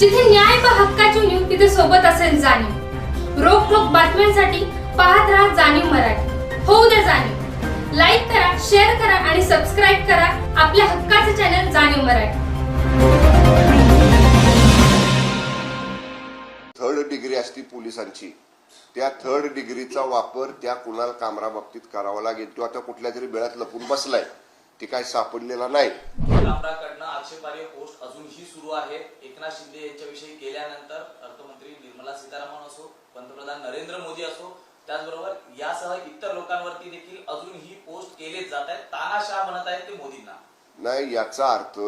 जिथे न्याय बा हक्काची न्यू तिथे सोबत असेल जाणीव. रोखोक बातम्यांसाठी पाहत राहा जाणीव मराठी. होऊ द्या जाणीव. लाईक करा शेअर करा आणि सबस्क्राईब करा आपल्या हक्काचे चॅनल जाणीव मराठी. थर्ड डिग्री असती पोलिसांची. त्या थर्ड डिग्रीचा वापर त्या कुणाल कामरा बाबतीत करावा लागेल. तो आता कुठल्या तरी वेळात लपून बसलाय. ते काय सापडलेला नाही. कामराकडनं आक्षेपार्ह पोस्ट अजूनही सुरू आहे. एकनाथ शिंदे यांच्याविषयी गेल्यानंतर अर्थमंत्री निर्मला सीतारामन असो पंतप्रधान नरेंद्र मोदी असो त्याचबरोबर यासह इतर लोकांवरती देखील अजूनही पोस्ट केले जात आहेत. तानाशाह म्हणत आहेत ते मोदींना. नाही याचा अर्थ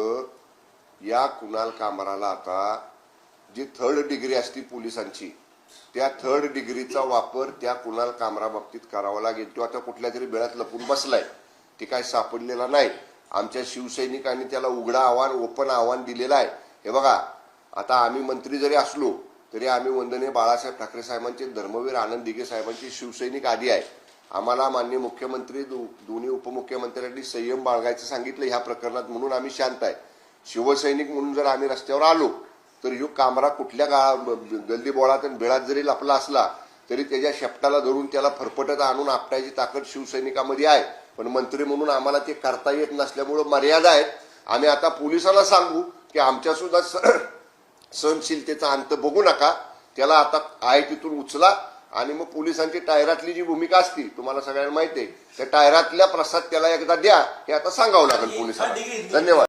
या कुणाल कामराला आता जी थर्ड डिग्री असती पोलिसांची त्या थर्ड डिग्रीचा वापर त्या कुणाल कामरा बाबतीत करावा लागेल. तो आता कुठल्या तरी वेळात लपून बसलाय. ते काय सापडलेला नाही. आमच्या शिवसैनिकांनी त्याला उघडा आव्हान ओपन आव्हान दिलेलं आहे. हे बघा आता आम्ही मंत्री जरी असलो तरी आम्ही वंदनीय बाळासाहेब ठाकरे साहेबांचे धर्मवीर आनंद दिघे साहेबांचे शिवसैनिक आधी आहे. आम्हाला मान्य मुख्यमंत्री दो- दोन्ही उपमुख्यमंत्र्यांनी संयम बाळगायचं सांगितलं ह्या प्रकरणात म्हणून आम्ही शांत आहे. शिवसैनिक म्हणून जर आम्ही रस्त्यावर आलो तर ह्यो कामरा कुठल्या काळा गल्ली बोळात आणि बिळात जरी लपला असला तरी त्याच्या शेपटाला धरून त्याला फरफटत आणून आपटायची ताकद शिवसैनिकामध्ये आहे. पण मंत्री म्हणून आम्हाला ते करता येत नसल्यामुळं मर्यादा आहेत. आम्ही आता पोलिसांना सांगू की आमच्या सुद्धा स- सहनशीलतेचा अंत बघू नका. त्याला आता आहे तिथून उचला आणि मग पोलिसांची टायरातली जी भूमिका असती तुम्हाला सगळ्यांना माहिती आहे त्या टायरातल्या प्रसाद त्याला एकदा द्या हे आता सांगावं लागेल पोलिसांना. धन्यवाद.